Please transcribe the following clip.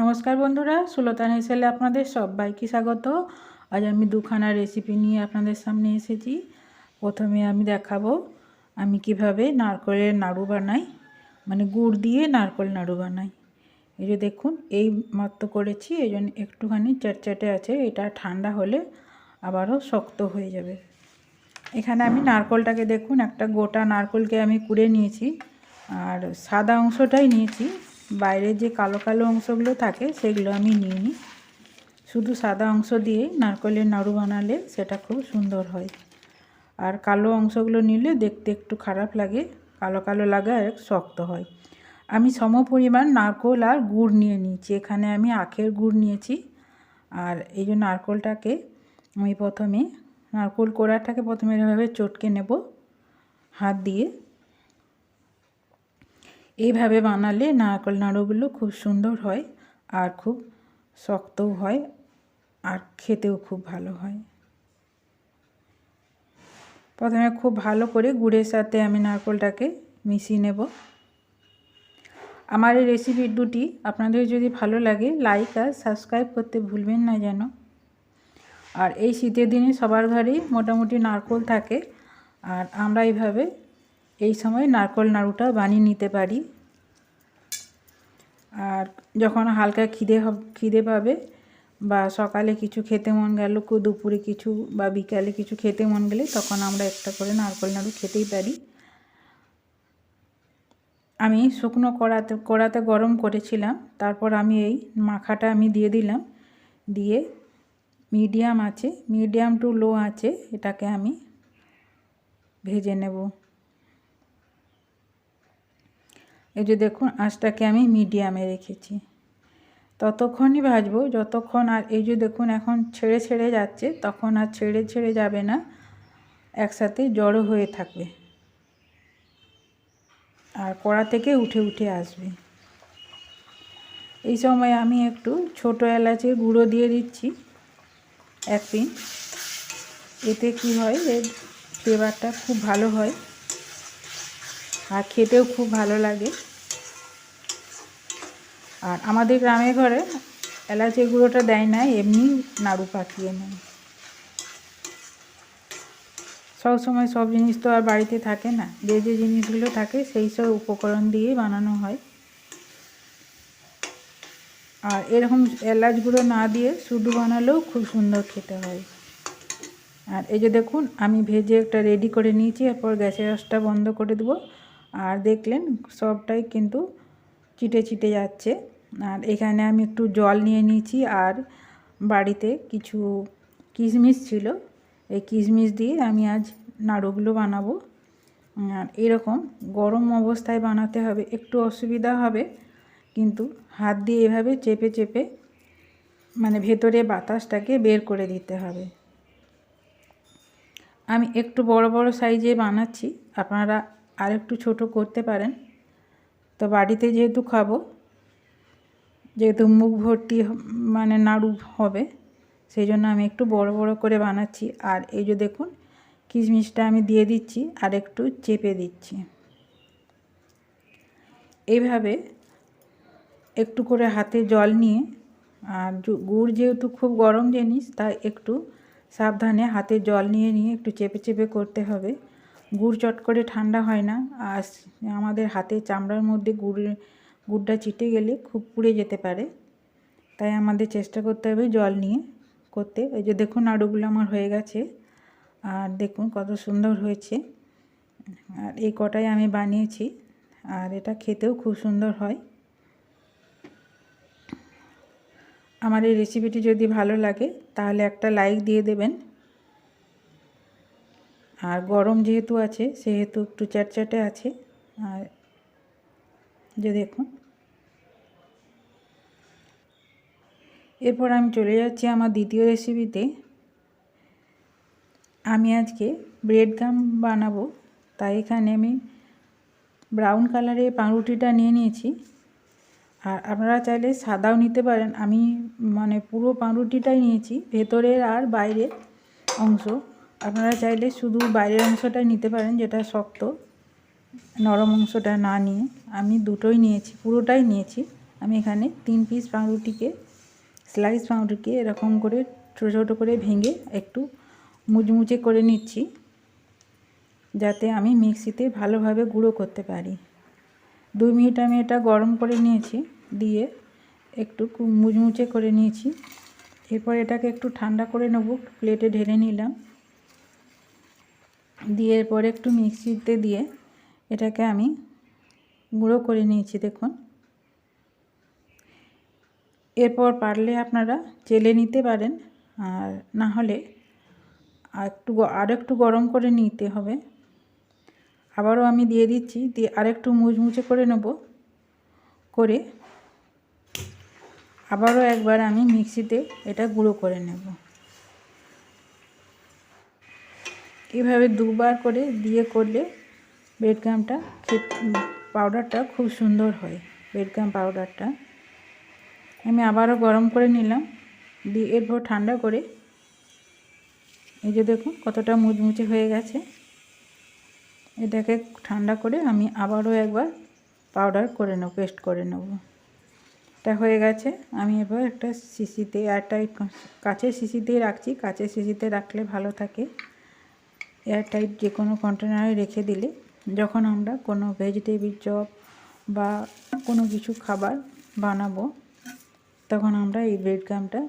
নমস্কার বন্ধুরা সুলতান হেসেলে আপনাদের সবাইকে স্বাগত। আজ আমি দুখানা রেসিপি নিয়ে আপনাদের সামনে এসেছি। প্রথমে আমি দেখাবো আমি কীভাবে নারকেলের নাড়ু বানাই মানে গুড় দিয়ে নারকেল নাড়ু বানাই। এই যে দেখুন, এই মাত্র করেছি, এই জন্য একটুখানি চ্যাটচ্যাটে আছে, এটা ঠান্ডা হলে আবারও শক্ত হয়ে যাবে। এখানে আমি নারকলটাকে দেখুন, একটা গোটা নারকলকে আমি কুড়ে নিয়েছি, আর সাদা অংশটাই নিয়েছি বাইরে যে কালো কালো অংশগুলো থাকে, সেগুলো আমি নিয়ে নিই। শুধু সাদা অংশ দিয়ে নারকেলের নাড়ু বানালে সেটা খুব সুন্দর হয়। আর কালো অংশগুলো নিলে দেখতে একটু খারাপ লাগে, কালো কালো লাগে আর শক্ত হয়। আমি সম পরিমাণ নারকোল আর গুড় নিয়ে নিয়েছি। এখানে আমি আখের গুড় নিয়েছি। আর এই যে নারকোলটাকে আমি প্রথমে, নারকোল কোড়াটাকে প্রথমে এভাবে চটকে নেব, হাত দিয়ে। এইভাবে বানালে নারকেল নাড়ুগুলো খুব সুন্দর হয় আর খুব শক্তও হয় আর খেতেও খুব ভালো হয়। প্রথমে খুব ভালো করে গুড়ের সাথে আমি নারকেলটাকে মিশিয়ে নেব। আমার এই রেসিপির দুটি আপনাদের যদি ভালো লাগে লাইক আর সাবস্ক্রাইব করতে ভুলবেন না যেন। আর এই শীতের দিনে সবার ঘরেই মোটামুটি নারকোল থাকে। আর আমরা এইভাবে এই সময় নারকল নাড়ুটা বানিয়ে নিতে পারি। আর যখন হালকা খিদে খিদে পাবে বা সকালে কিছু খেতে মন গেল দুপুরে কিছু বা বিকালে কিছু খেতে মন গেলে, তখন আমরা একটা করে নারকল নাড়ু খেতেই পারি। আমি শুকনো কড়াতে কড়াতে গরম করেছিলাম, তারপর আমি এই মাখাটা আমি দিয়ে দিলাম। দিয়ে মিডিয়াম আছে, মিডিয়াম টু লো আছে, এটাকে আমি ভেজে নেব। এই যে দেখুন, আঁচটাকে আমি মিডিয়ামে রেখেছি। ততক্ষণই ভাজবো, যতক্ষণ আর এই যে দেখুন, এখন ছেড়ে ছেড়ে যাচ্ছে, তখন আর ছেড়ে ছেড়ে যাবে না, একসাথে জড়ো হয়ে থাকবে। আর কড়া থেকে উঠে উঠে আসবে। এই সময় আমি একটু ছোট এলাচের গুঁড়ো দিয়ে দিচ্ছি, এক পিন। এতে কি হয় এর ফ্লেভারটা খুব ভালো হয়। আর খেতেও খুব ভালো লাগে। আর আমাদের গ্রামের ঘরে এলাচি গুঁড়োটা দেয় না, এমনি নাড়ু পাকিয়ে নেয়। সব সময় সব জিনিস তো আর বাড়িতে থাকে না, যে যে জিনিসগুলো থাকে সেই সব উপকরণ দিয়েই বানানো হয়। আর এরকম এলাচ গুঁড়ো না দিয়ে শুধু বানালেও খুব সুন্দর খেতে হয়। আর এই যে দেখুন, আমি ভেজে একটা রেডি করে নিয়েছি, এরপর গ্যাসের রসটা বন্ধ করে দেবো। আর দেখলেন সবটাই কিন্তু চিটে চিটে যাচ্ছে। আর এখানে আমি একটু জল নিয়ে নিয়েছি আর বাড়িতে কিছু কিশমিশ ছিল। এই কিশমিশ দিয়ে আমি আজ নাড়ুগুলো বানাবো। আর এরকম গরম অবস্থায় বানাতে হবে, একটু অসুবিধা হবে, কিন্তু হাত দিয়ে এভাবে চেপে চেপে মানে ভেতরে বাতাসটাকে বের করে দিতে হবে। আমি একটু বড় বড় সাইজে বানাচ্ছি, আপনারা আর একটু ছোট করতে পারেন। তো বাড়িতে যেহেতু খাব, যেহেতু মুখ ভর্তি মানে নাড়ু হবে, সেই জন্য আমি একটু বড় বড় করে বানাচ্ছি। আর এই যে দেখুন, কিশমিশটা আমি দিয়ে দিচ্ছি আর একটু চেপে দিচ্ছি। এইভাবে একটু করে হাতে জল নিয়ে, আর গুড় যেহেতু খুব গরম জিনিস, তাই একটু সাবধানে হাতে জল নিয়ে নিয়ে একটু চেপে চেপে করতে হবে। গুড় চট করে ঠান্ডা হয় না। আর আমাদের হাতে চামড়ার মধ্যে গুড়ের গুড়টা চিটে গেলে খুব পুড়ে যেতে পারে। তাই আমাদের চেষ্টা করতে হবে জল নিয়ে করতে। এই যে দেখুন নাড়ুগুলো আমার হয়ে গেছে। আর দেখুন কত সুন্দর হয়েছে। আর এই কটাই আমি বানিয়েছি। আর এটা খেতেও খুব সুন্দর হয়। আমার এই রেসিপিটি যদি ভালো লাগে তাহলে একটা লাইক দিয়ে দেবেন। আর গরম যেহেতু আছে, সেহেতু একটু চ্যাটচ্যাটে আছে। আর যে দেখুন। এরপর আমি চলে যাচ্ছি আমার দ্বিতীয় রেসিপিতে আমি আজকে ব্রেড গাম বানাবো, তাই এখানে আমি ব্রাউন কালারের পাউরুটিটা নিয়ে নিয়েছি। আর আপনারা চাইলে সাদাও নিতে পারেন। আমি মানে পুরো পাউরুটিটাই নিয়েছি, ভেতরের আর বাইরের অংশ। আপনারা চাইলে শুধু বাইরের অংশটাই নিতে পারেন, যেটা শক্ত। নরম অংশটা না নিয়ে। আমি দুটোই নিয়েছি, পুরোটাই নিয়েছি। আমি এখানে তিন পিস পাউরুটিকে স্লাইস পাউরুটিকে এরকম করে ছোটো ছোটো করে ভেঙে একটু মুচমুচে করে নিচ্ছি, যাতে আমি মিক্সিতে ভালোভাবে গুঁড়ো করতে পারি। দুই মিনিট আমি এটা গরম করে নিয়েছি, দিয়ে একটু মুচমুচে করে নিয়েছি। এরপর এটাকে একটু ঠান্ডা করে নেব প্লেটে ঢেলে নিলাম। দিয়ে এরপর একটু মিক্সিতে দিয়ে এটাকে আমি গুঁড়ো করে নিয়েছি, দেখুন। এরপর পারলে আপনারা চেলে নিতে পারেন, আর না হলে একটু আর একটু গরম করে নিতে হবে। আবারও আমি দিয়ে দিচ্ছি, দিয়ে আরেকটু মুচমুচে করে নেব, করে আবারও একবার আমি মিক্সিতে এটা গুঁড়ো করে নেব। এভাবে দুবার করে দিয়ে করলে বেডগ্রামটা পাউডারটা খুব সুন্দর হয়, বেডগ্রাম পাউডারটা আমি আবারও গরম করে নিলাম, দিয়ে এরপর ঠান্ডা করে, এই যে দেখুন কতটা মুচমুচে হয়ে গেছে। এটাকে ঠান্ডা করে আমি আবারও একবার পাউডার করে নেব পেস্ট করে নেব। এটা হয়ে গেছে, আমি এবার একটা শিশিতে, একটা কাচের শিশিতেই রাখছি, কাচের শিশিতে রাখলে ভালো থাকে। এয়ারটাইট যে কোনো কন্টেনারে রেখে দিলে যখন আমরা কোনো ভেজিটেবিল চপ বা কোনো কিছু খাবার বানাবো, তখন আমরা এই ব্রেড ক্রামটা